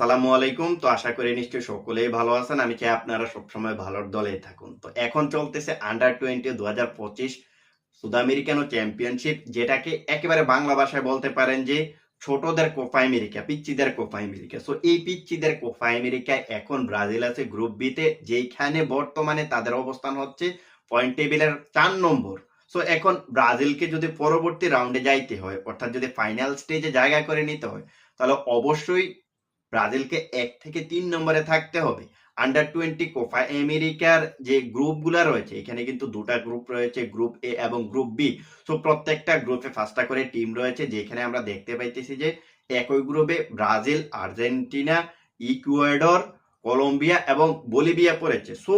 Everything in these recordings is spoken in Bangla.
আসসালামু আলাইকুম। তো আশা করি নিশ্চয়ই সকলেই ভালো আছেন। আমি চাই আপনারা সবসময় ভালোর দলেই থাকুন। তো এখন চলতেছে আন্ডার টোয়েন্টি দু হাজার পঁচিশ সুদ আমেরিকানো চ্যাম্পিয়নশিপ যেটাকে একেবারে বাংলা ভাষায় বলতে পারেন যে ছোটদের কোপা আমেরিকা পিচ্চিদের কোপা আমেরিকা সো এই পিচ্চিদের কোপা আমেরিকায় এখন ব্রাজিল আছে গ্রুপ বিতে যেইখানে বর্তমানে তাদের অবস্থান হচ্ছে পয়েন্ট টেবিলের চার নম্বর। সো এখন ব্রাজিলকে যদি পরবর্তী রাউন্ডে যাইতে হয়, অর্থাৎ যদি ফাইনাল স্টেজে জায়গা করে নিতে হয়, তাহলে অবশ্যই ব্রাজিলকে এক থেকে তিন নম্বরে থাকতে হবে। আন্ডার টোয়েন্টি কোপা আমেরিকার যে গ্রুপগুলো রয়েছে, এখানে কিন্তু দুটা গ্রুপ রয়েছে গ্রুপ এ এবং গ্রুপ বি সো প্রত্যেকটা গ্রুপে পাঁচটা করে টিম রয়েছে, যেখানে আমরা দেখতে পাইতেছি যে একই গ্রুপে ব্রাজিল, আর্জেন্টিনা, ইকুয়েডর, কলম্বিয়া এবং বলিভিয়া পড়েছে। সো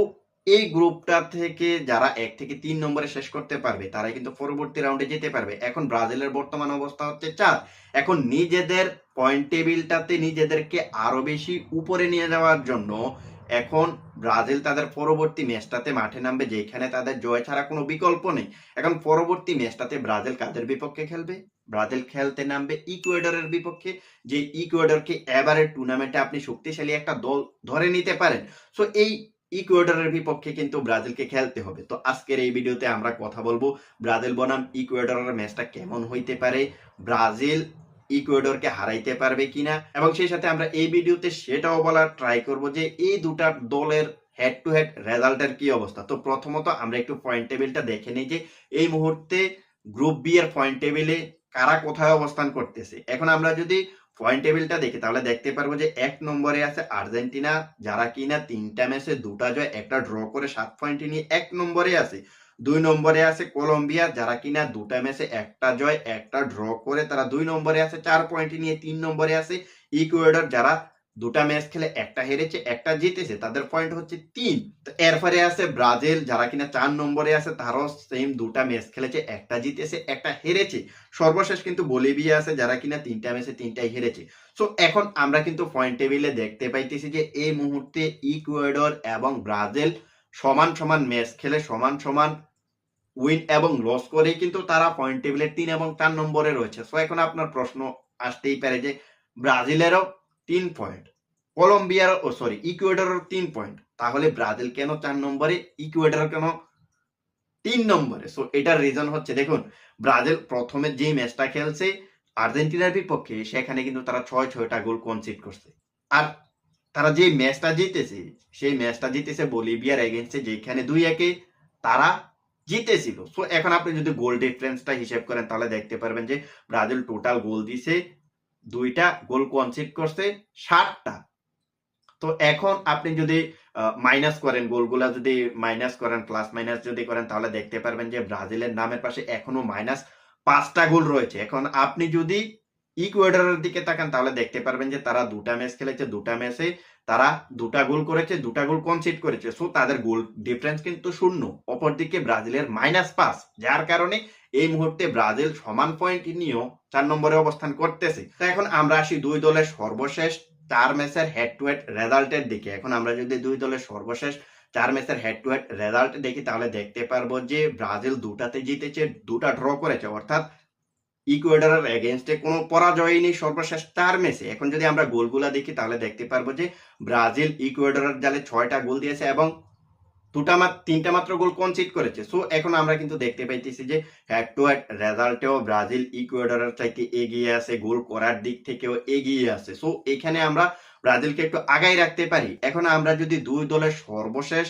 এই গ্রুপটা থেকে যারা এক থেকে তিন নম্বরে শেষ করতে পারবে তারা কিন্তু পরবর্তী রাউন্ডে যেতে পারবে। এখন ব্রাজিলের বর্তমান অবস্থা হচ্ছে চার। এখন নিজেদের পয়েন্ট টেবিলটাতে নিজেদেরকে আরও বেশি উপরে নিয়ে যাওয়ার জন্য এখন ব্রাজিল তাদের পরবর্তী ম্যাচটাতে মাঠে নামবে, যেখানে তাদের জয় ছাড়া কোনো বিকল্প নেই। এখন পরবর্তী ম্যাচটাতে ব্রাজিল কাদের বিপক্ষে খেলবে? ব্রাজিল খেলতে নামবে ইকুয়েডরের বিপক্ষে, যে ইকুয়েডরকে এবারের টুর্নামেন্টে আপনি শক্তিশালী একটা দল ধরে নিতে পারেন। সো এই ইকুয়েডরের বিপক্ষে কিন্তু ব্রাজিলকে খেলতে হবে। তো, আজকের এই ভিডিওতে আমরা কথা বলব ব্রাজিল বনাম ইকুয়েডরের ম্যাচটা কেমন হইতে পারে, ব্রাজিল ইকুয়েডরকে হারাইতে পারবে কিনা? এবং সেই সাথে আমরা এই ভিডিওতে সেটাও বলার ট্রাই করব যে এই দুটা দলের হেড টু হেড রেজাল্টের কি অবস্থা? তো প্রথমত আমরা একটু পয়েন্ট টেবিলটা দেখে নিই যে এই মুহূর্তে গ্রুপ বি এর পয়েন্ট টেবিলে কারা কোথায় অবস্থান করতেছে? এখন আমরা যদি পয়েন্ট টেবিলটা দেখি, তাহলে দেখতে পারব যে এক নম্বরে আছে আর্জেন্টিনা, যারা কিনা তিনটা ম্যাচে দুটা জয়, একটা ড্র করে সাত পয়েন্ট নিয়ে এক নম্বরে আছে। দুই নম্বরে আছে কলম্বিয়া, যারা কিনা দুটা ম্যাচে একটা জয়, একটা ড্র করে তারা দুই নম্বরে আছে চার পয়েন্ট নিয়ে, তিন নম্বরে আছে ইকুয়েডর, যারা দুটা ম্যাচ খেলে একটা হেরেছে, একটা জিতেছে, তাদের পয়েন্ট হচ্ছে তিন। তো এরপরে আছে ব্রাজিল, যারা কিনা চার নম্বরে আছে, তারাও সেম দুটা ম্যাচ খেলেছে, একটা জিতেছে, একটা হেরেছে। সর্বশেষ কিন্তু বলিভিয়া আছে, যারা কিনা তিনটা ম্যাচে তিনটাই হেরেছে। সো এখন আমরা কিন্তু পয়েন্ট টেবিলে দেখতে পাইতেছি যে এই মুহূর্তে ইকুয়েডর এবং ব্রাজিল সমান সমান ম্যাচ খেলে, সমান সমান উইন এবং লস করেই কিন্তু তারা পয়েন্ট টেবিলের তিন এবং চার নম্বরে রয়েছে। সো এখন আপনার প্রশ্ন আসতেই পারে যে ব্রাজিলেরও তিন পয়েন্ট কলম্বিয়ার ও সরি ইকুয়েডারের তিন পয়েন্ট তাহলে ব্রাজিল কেন চার নম্বরে, ইকুয়েডার কেন তিন নম্বরে? সো এটার রিজন হচ্ছে, দেখুন, ব্রাজিল প্রথমে যে ম্যাচটা খেলছে, আর্জেন্টিনার বিপক্ষে, সেখানে কিন্তু তারা ছয় ছয়টা গোল কনসিড করছে। আর তারা যে ম্যাচটা জিতেছে, সেই ম্যাচটা জিতেছে বলিভিয়ার এগেনস্টে যেখানে দুই একে তারা জিতেছিল। সো এখন আপনি যদি গোল ডিফারেন্সটা হিসেব করেন, তাহলে দেখতে পারবেন যে ব্রাজিল টোটাল গোল দিছে, দুইটা গোল কনসিড করছে ষাটটা তো এখন আপনি যদি মাইনাস করেন গোলগুলা যদি মাইনাস করেন প্লাস মাইনাস যদি করেন, তাহলে দেখতে পারবেন যে ব্রাজিলের নামের পাশে এখনও মাইনাস পাঁচটা গোল রয়েছে। এখন আপনি যদি ইকুয়েডরের দিকে তাকান, তাহলে দেখতে পারবেন যে তারা দুটা ম্যাচ খেলেছে, দুটা ম্যাচে তারা দুটা গোল করেছে, দুটা গোল কনসিড করেছে। সো তাদের গোল ডিফারেন্স কিন্তু শূন্য। অপরদিকে ব্রাজিলের মাইনাস পাঁচ, যার কারণে এই মুহূর্তে ব্রাজিল সমান পয়েন্ট নিয়েও চার নম্বরে অবস্থান করতেছে। তো এখন আমরা আসি দুই দলের সর্বশেষ চার ম্যাচের হেড টু হেড রেজাল্টের দিকে। এখন আমরা যদি দুই দলের সর্বশেষ চার ম্যাচের হেড টু হেড রেজাল্ট দেখি, তাহলে দেখতে পারব যে ব্রাজিল দুটাতে জিতেছে, দুটা ড্র করেছে। অর্থাৎ ইকুয়েডারের এগেনস্টে কোনো পরাজয় নেই, সর্বশেষ চার ম্যাচে এখন যদি আমরা গোলগুলা দেখি, তাহলে দেখতে পারব যে ব্রাজিল ইকুয়েডারের জালে ছয়টা গোল দিয়েছে এবং দুটা মাত্র তিনটা মাত্র গোল কনসিড করেছে। সো এখন আমরা কিন্তু দেখতে পাইতেছি যে হেড টু হেড রেজাল্টেও ব্রাজিল ইকুয়েডারের চাইতে এগিয়ে আছে, গোল করার দিক থেকেও এগিয়ে আছে। সো এখানে আমরা ব্রাজিলকে একটু আগাই রাখতে পারি। এখন আমরা যদি দুই দলের সর্বশেষ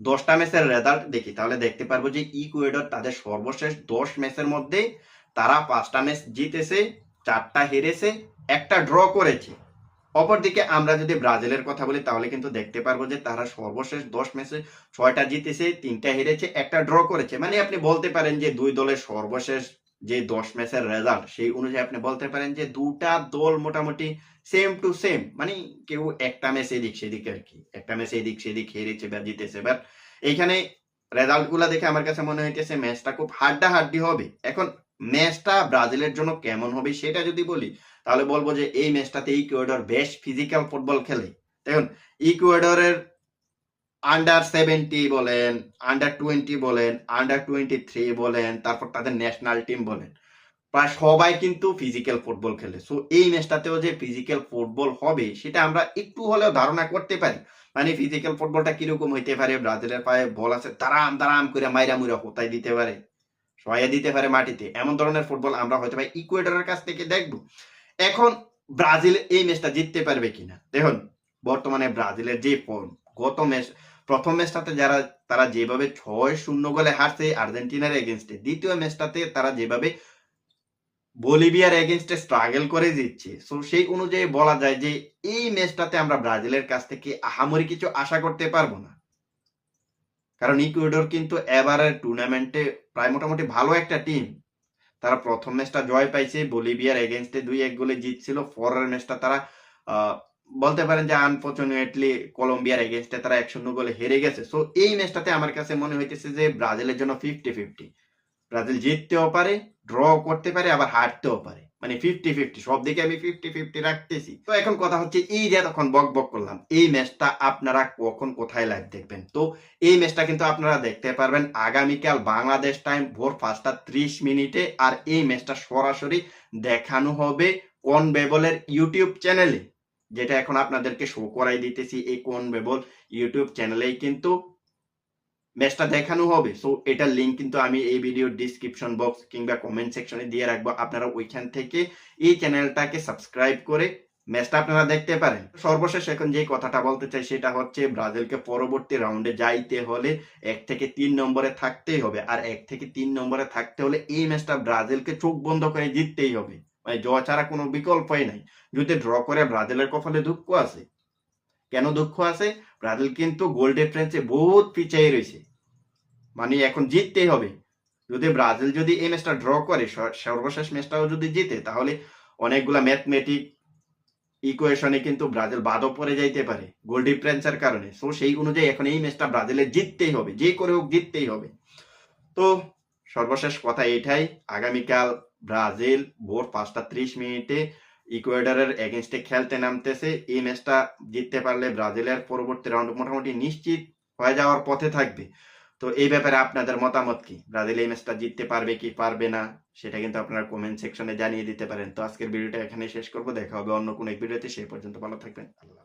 দশটা ম্যাচের রেজাল্ট দেখি, তাহলে দেখতে পারব যে ইকুয়েডর তাদের সর্বশেষ দশ ম্যাচের মধ্যে তারা পাঁচটা ম্যাচ জিতেছে, চারটা হেরেছে, একটা ড্র করেছে। অপরদিকে আমরা যদি ব্রাজিলের কথা বলি, তাহলে কিন্তু দেখতে পারব যে তারা সর্বশেষ দশ ম্যাচে ছয়টা জিতেছে, তিনটা হেরেছে, একটা ড্র করেছে। মানে আপনি বলতে পারেন যে দুই দলের সর্বশেষ যে দশ ম্যাচের রেজাল্ট সেই অনুযায়ী আপনি বলতে পারেন যে দুটা দল মোটামুটি সেম টু সেম মানে কেউ একটা ম্যাচ এদিক সেদিক আর কি। একটা ম্যাচ এদিক সেদিক হেরেছে বা জিতেছে। বাট এইখানে রেজাল্টগুলা দেখে আমার কাছে মনে হইতেছে ম্যাচটা খুব হাড্ডা হাড্ডি হবে। এখন ম্যাচটা ব্রাজিলের জন্য কেমন হবে সেটা যদি বলি, তাহলে বলব যে এই ম্যাচটাতে ইকুয়েডর বেশ ফিজিক্যাল ফুটবল খেলে। দেখুন, ইকুয়েডরের আন্ডার সেভেন্টি বলেন আন্ডার টোয়েন্টি বলেন আন্ডার টোয়েন্টি থ্রি বলেন, তারপর তাদের ন্যাশনাল টিম বলেন। প্রায় সবাই কিন্তু ফিজিক্যাল ফুটবল খেলে। সো এই ম্যাচটাতেও যে ফিজিক্যাল ফুটবল হবে, সেটা আমরা একটু হলেও ধারণা করতে পারি। মানে ফিজিক্যাল ফুটবলটা কীরকম হইতে পারে, ব্রাজিলের পায়ে বল আছে, তারাম তারাম করে মাইরা মুরা কোথায় দিতে পারে। সহায় দিতে পারে মাটিতে। এমন ধরনের ফুটবল আমরা হয়তো ভাই ইকুয়েডরের কাছ থেকে দেখব। এখন ব্রাজিল এই ম্যাচটা জিততে পারবে কিনা? দেখুন, বর্তমানে ব্রাজিলের যে ফর্ম গত ম্যাচ প্রথম ম্যাচটাতে যারা, তারা যেভাবে ছয় শূন্য গোলে হারছে আর্জেন্টিনার এগেনস্টে দ্বিতীয় ম্যাচটাতে তারা যেভাবে বলিভিয়ার এগেনস্টে স্ট্রাগল করে দিচ্ছে সো সেই অনুযায়ী বলা যায় যে, এই ম্যাচটাতে আমরা ব্রাজিলের কাছ থেকে আহামরি কিছু আশা করতে পারব না। কারণ ইকুয়েডর কিন্তু এবারের টুর্নামেন্টে প্রায় মোটামুটি ভালো একটা টিম তারা প্রথম ম্যাচটা জয় পাইছে, বলিভিয়ার এগেনস্টে দুই এক গোলে জিতছিল। পরের ম্যাচটা তারা বলতে পারেন যে আনফর্চুনেটলি কলম্বিয়ার এগেনস্টে তারা এক শূন্য গোলে হেরে গেছে। সো এই ম্যাচটাতে আমার কাছে মনে হইতেছে যে ব্রাজিলের জন্য ফিফটি ফিফটি ব্রাজিল জিততেও পারে ড্র করতে পারে, আবার হারতেও পারে। মানে ফিফটি ফিফটি সব দিকে আমি ফিফটি ফিফটি রাখতেছি। তো এখন কথা হচ্ছে, এই যে তখন বক বক করলাম, এই ম্যাচটা আপনারা কখন কোথায় লাইভ দেখবেন? তো এই ম্যাচটা কিন্তু আপনারা দেখতে পারবেন আগামীকাল বাংলাদেশ টাইম ভোর পাঁচটা ত্রিশ মিনিটে, আর এই ম্যাচটা সরাসরি দেখানো হবে কোন বেবলের ইউটিউব চ্যানেলে যেটা এখন আপনাদেরকে শো করাই দিতেছি এই কোন বেবল ইউটিউব চ্যানেলেই কিন্তু। ম্যাচটা দেখানো হবে। সো এটার লিঙ্ক কিন্তু আমি এই ভিডিওর ডিসক্রিপশন বক্স কিংবা কমেন্ট সেকশনে দিয়ে রাখব। আপনারা ওইখান থেকে এই চ্যানেলটাকে সাবস্ক্রাইব করে ম্যাচটা আপনারা দেখতে পারেন। সর্বশেষ এখন যে কথাটা বলতে চাই, সেটা হচ্ছে ব্রাজিলকে পরবর্তী রাউন্ডে যাইতে হলে এক থেকে তিন নম্বরে থাকতেই হবে। আর এক থেকে তিন নম্বরে থাকতে হলে এই ম্যাচটা ব্রাজিলকে চোখ বন্ধ করে জিততেই হবে। মানে জয় ছাড়া কোনো বিকল্পই নাই। যদি ড্র করে, ব্রাজিলের কপালে দুঃখ আছে। কেন দুঃখ আছে? ব্রাজিল কিন্তু গোল ডিফারেন্সে বহুত পিছিয়ে রয়েছে। মানে এখন জিততেই হবে। যদি ব্রাজিল যদি এই ম্যাচটা ড্র করে সর্বশেষ ম্যাচটাও যদি জিতে, তাহলে অনেকগুলা ম্যাথমেটিক ইকুয়েশনে কিন্তু ব্রাজিল বাদও পড়ে যাইতে পারে গোল ডিফারেন্সের কারণে। সো সেই অনুযায়ী এখন এই ম্যাচটা ব্রাজিলের জিততেই হবে, যে করে হোক জিততেই হবে। তো, সর্বশেষ কথা এটাই, আগামীকাল ব্রাজিল ভোর পাঁচটা ত্রিশ মিনিটে ইকুয়েডরের এগেনস্টে খেলতে নামতেছে। এই ম্যাচটা জিততে পারলে ব্রাজিলের পরবর্তী রাউন্ড মোটামুটি নিশ্চিত হয়ে যাওয়ার পথে থাকবে। তো এই ব্যাপারে আপনাদের মতামত কি? ব্রাজিল এই ম্যাচটা জিততে পারবে কি পারবে না, সেটা কিন্তু আপনারা কমেন্ট সেকশনে জানিয়ে দিতে পারেন। তো আজকের ভিডিওটা এখানে শেষ করব। দেখা হবে অন্য কোনো এক ভিডিওতে। সেই পর্যন্ত ভালো থাকবেন। আল্লাহ।